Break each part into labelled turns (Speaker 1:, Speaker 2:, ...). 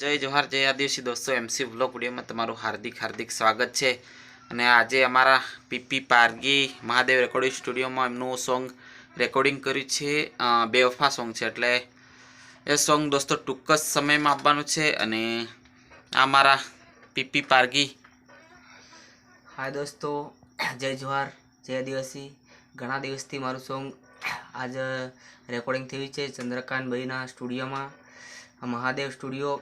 Speaker 1: જય જોહાર, જય આદિવાસી દોસ્તો એમસી વ્લોગ વિડીયોમાં તમારું હાર્દિક હાર્દિક સ્વાગત છે. અને આજે અમારા પીપી પારગી મહાદેવ રેકોર્ડિંગ સ્ટુડિયોમાં એમનું સોંગ રેકોર્ડિંગ કર્યું છે. બેવફા સોંગ છે, એટલે એ સોંગ દોસ્તો ટૂંક જ સમયમાં આપવાનું છે. અને આ મારા પીપી પારગી.
Speaker 2: હા દોસ્તો, જય જોહાર, જય આદિવાસી. ઘણા દિવસથી મારું સોંગ આજ રેકોર્ડિંગ થયું છે ચંદ્રકાંત ભાઈના સ્ટુડિયોમાં મહાદેવ સ્ટુડિયો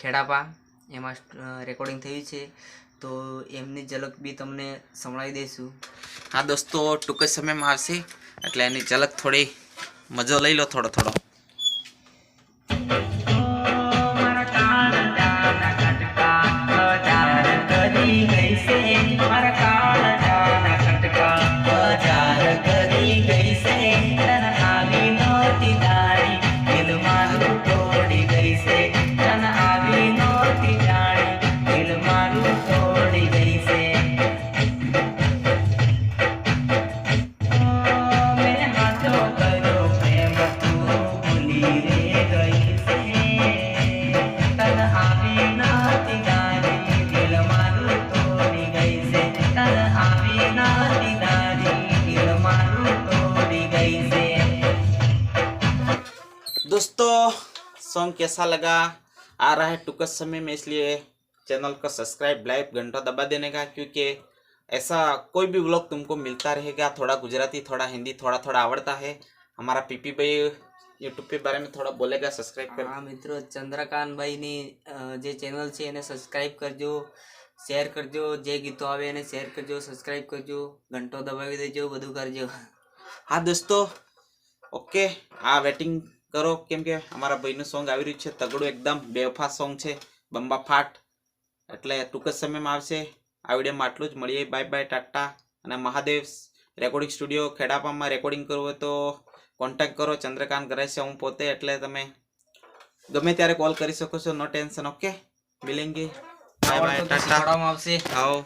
Speaker 2: ખેડાપા, એમાં રેકોર્ડિંગ થયું છે, તો એમની ઝલક બી તમને સંભળાવી દઈશું.
Speaker 1: હા દોસ્તો, ટૂંક જ સમયમાં આવશે, એટલે એની ઝલક થોડી, મજો લઈ લો થોડો થોડો. दोस्तों सॉन्ग कैसा लगा आ रहा है टुकस समय में इसलिए चैनल को सब्सक्राइब लाइक घंटा दबा देने का क्योंकि ऐसा कोई भी व्लॉग तुमको मिलता रहेगा थोड़ा गुजराती थोड़ा हिंदी थोड़ा थोड़ा आवड़ता है हमारा पीपी भाई यूट्यूब पे बारे में थोड़ा बोलेगा सब्सक्राइब कर
Speaker 2: હા મિત્રો ચંદ્રકાંતભાઈની અ, જે ચેનલ છે એને સબસ્ક્રાઈબ કરજો શેર કરજો જે ગીતો આવે એને શેર કરજો સબસ્ક્રાઈબ કરજો ઘંટો દબાવી દેજો બધું કરજો
Speaker 1: હા દોસ્તો ઓકે આ વેટિંગ કરો. કેમ કે અમારા ભાઈનું સોંગ આવી રહ્યું છે. તગડું એકદમ બેફા સોંગ છે. બંબા ફાટ. એટલે ટૂંક જ સમયમાં આવશે. આ વિડીયોમાં આટલું જ. મળીએ. Bye bye tata. અને મહાદેવ રેકોર્ડિંગ સ્ટુડિયો ખેડાપામાં રેકોર્ડિંગ કરવું હોય તો કોન્ટેક્ટ કરો. ચંદ્રકાંત છે હું પોતે. એટલે તમે ગમે ત્યારે કોલ કરી શકો છો. નો ટેન્શન ઓકે મિલેંગે બાય બાય ટાટા.
Speaker 2: આવશે.
Speaker 1: આવો.